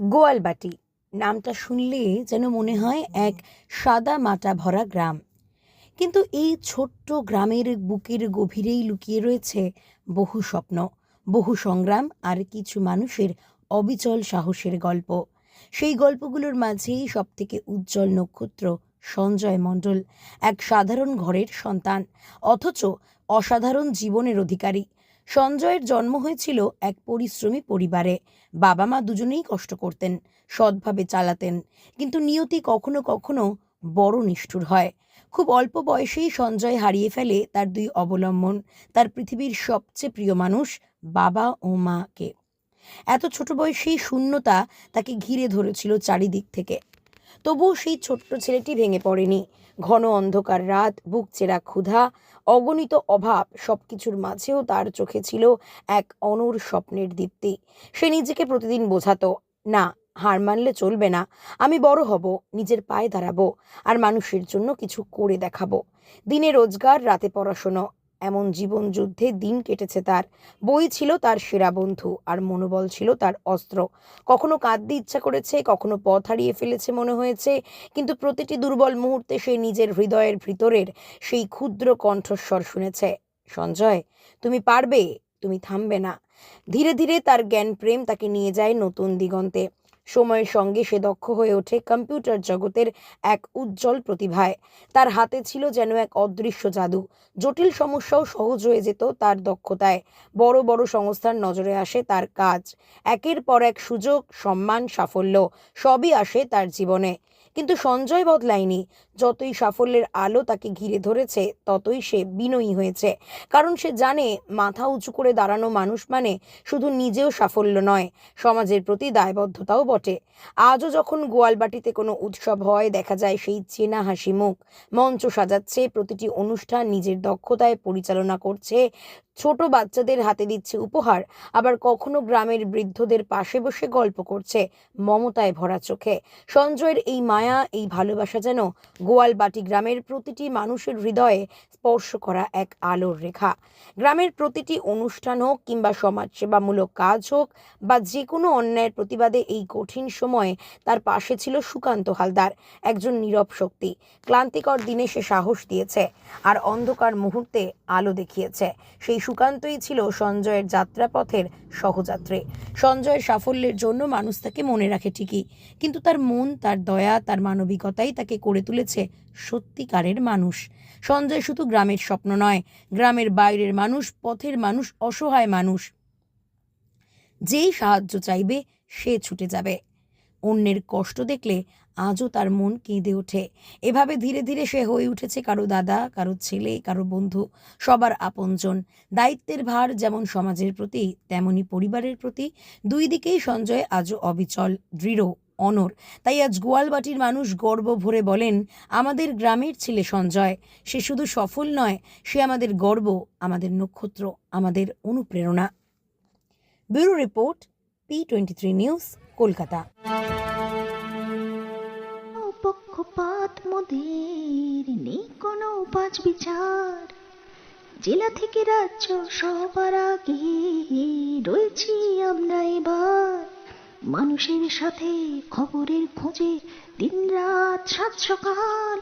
গোয়ালবাটি। নামটা শুনলে যেন মনে হয় এক সাদা মাটা ভরা গ্রাম। কিন্তু এই ছোট্ট গ্রামের বুকের গভীরেই লুকিয়ে রয়েছে বহু স্বপ্ন, বহু সংগ্রাম আর কিছু মানুষের অবিচল সাহসের গল্প। সেই গল্পগুলোর মাঝেই সবথেকে উজ্জ্বল নক্ষত্র সঞ্জয় মণ্ডল, এক সাধারণ ঘরের সন্তান, অথচ অসাধারণ জীবনের অধিকারী। সঞ্জয়ের জন্ম হয়েছিল এক পরিশ্রমী পরিবারে। বাবা মা দুজনেই কষ্ট করতেন, সৎভাবে চালাতেন, কিন্তু নিয়তি কখনো কখনো বড় নিষ্ঠুর হয়। খুব অল্প বয়সেই সঞ্জয় হারিয়ে ফেলে তার দুই অবলম্বন, তার পৃথিবীর সবচেয়ে প্রিয় মানুষ বাবা ও মাকে। এত ছোট বয়সেই শূন্যতা তাকে ঘিরে ধরেছিল চারিদিক থেকে। তবুও সেই ছোট্ট ছেলেটি ভেঙে পড়েনি। ঘন অন্ধকার রাত, বুক চেরা ক্ষুধা, অগণিত অভাব সবকিছুর মাঝেও তার চোখে ছিল এক অনর স্বপ্নের দীপ্তি। সে নিজেকে প্রতিদিন বোঝাতো, না, হার মানলে চলবে না। আমি বড় হব, নিজের পায়ে দাঁড়াবো, আর মানুষের জন্য কিছু করে দেখাবো। দিনে রোজগার, রাতে পড়াশোনা এমন জীবন যুদ্ধে দিন কেটেছে তার। বই ছিল তার সেরা বন্ধু আর মনোবল ছিল তার অস্ত্র। কখনো কাঁদতে ইচ্ছা করেছে, কখনো পথ হারিয়ে ফেলেছে মনে হয়েছে, কিন্তু প্রতিটি দুর্বল মুহূর্তে সে নিজের হৃদয়ের ভিতরের সেই ক্ষুদ্র কণ্ঠস্বর শুনেছে, সঞ্জয়, তুমি পারবে, তুমি থামবে না। ধীরে ধীরে তার জ্ঞান প্রেম তাকে নিয়ে যায় নতুন দিগন্তে। সময়ের সঙ্গে সে দক্ষ হয়ে ওঠে কম্পিউটার জগতের এক উজ্জ্বল প্রতিভায়। তার হাতে ছিল যেন এক অদৃশ্য জাদু। জটিল সমস্যাও সহজ হয়ে যেত তার দক্ষতায়। বড় বড় সংস্থার নজরে আসে তার কাজ। একের পর এক সুযোগ, সম্মান, সাফল্য সবই আসে তার জীবনে। কিন্তু সঞ্জয় বদলায়নি। যতই সাফল্যের আলো তাকে ঘিরে ধরেছে, ততই সে বিনয়ী হয়েছে। কারণ সে জানে, মাথা উঁচু করে দাঁড়ানো মানুষ মানে শুধু নিজেও সাফল্য নয়, সমাজের প্রতি দায়বদ্ধতাও বটে। আজও যখন গোয়ালবাটিতে কোনো উৎসব হয়, দেখা যায় সেই চেনা হাসি মুখ। মঞ্চ সাজাচ্ছে, প্রতিটি অনুষ্ঠান নিজের দক্ষতায় পরিচালনা করছে ছোট বাচ্চাদের হাতে দিচ্ছে উপহার, আবার কখনো গ্রামের বৃদ্ধদের পাশে বসে গল্প করছে মমতায় ভরা চোখে। সঞ্জয়ের এই মায়া, এই ভালোবাসা যেন গোয়ালবাটি গ্রামের প্রতিটি মানুষের হৃদয়ে স্পর্শ করা এক আলোর রেখা। গ্রামের প্রতিটি অনুষ্ঠান হোক কিংবা সমাজসেবামূলক কাজ হোক বা যে কোনো অন্যায়ের প্রতিবাদে এই কঠিন সময়ে তার পাশে ছিল সুকান্ত হালদার, একজন নীরব শক্তি। ক্লান্তিকর দিনে সে সাহস দিয়েছে আর অন্ধকার মুহূর্তে আলো দেখিয়েছে। সেই সুকান্তই ছিল সঞ্জয়ের যাত্রাপথের সহযাত্রী। সঞ্জয়ের সাফল্যের জন্য মানুষ তাকে মনে রাখে ঠিকই, কিন্তু তার মন, তার দয়া, তার মানবিকতাই তাকে করে তুলেছে সত্যিকারের মানুষ। সঞ্জয় শুধু গ্রামের স্বপ্ন নয়, গ্রামের বাইরের মানুষ, পথের মানুষ, অসহায় মানুষ। যেই সাহায্য চাইবে, সে ছুটে যাবে। অন্যের কষ্ট দেখলে আজও তার মন কেঁদে ওঠে। এভাবে ধীরে ধীরে সে হয়ে উঠেছে কারও দাদা, কারও ছেলে, কারও বন্ধু, সবার আপনজন। দায়িত্বের ভার যেমন সমাজের প্রতি, তেমনি পরিবারের প্রতি। দুই দিকেই সঞ্জয় আজও অবিচল, দৃঢ় অনর তাই আজ গোয়ালবাটির মানুষ গর্ব ভরে বলেন, আমাদের গ্রামের ছেলে সঞ্জয়, সে শুধু সফল নয়, সে আমাদের গর্ব, আমাদের নক্ষত্র, আমাদের অনুপ্রেরণা। Bureau report P twenty three news Kolkata. পক্ষপাত মোদের নেই কোনো উপাজ বিচার। জেলা থেকে রাজ্য সবার আগে রয়েছি আমরা এবার। মানুষের সাথে খবরের খোঁজে দিন রাত সাত সকাল।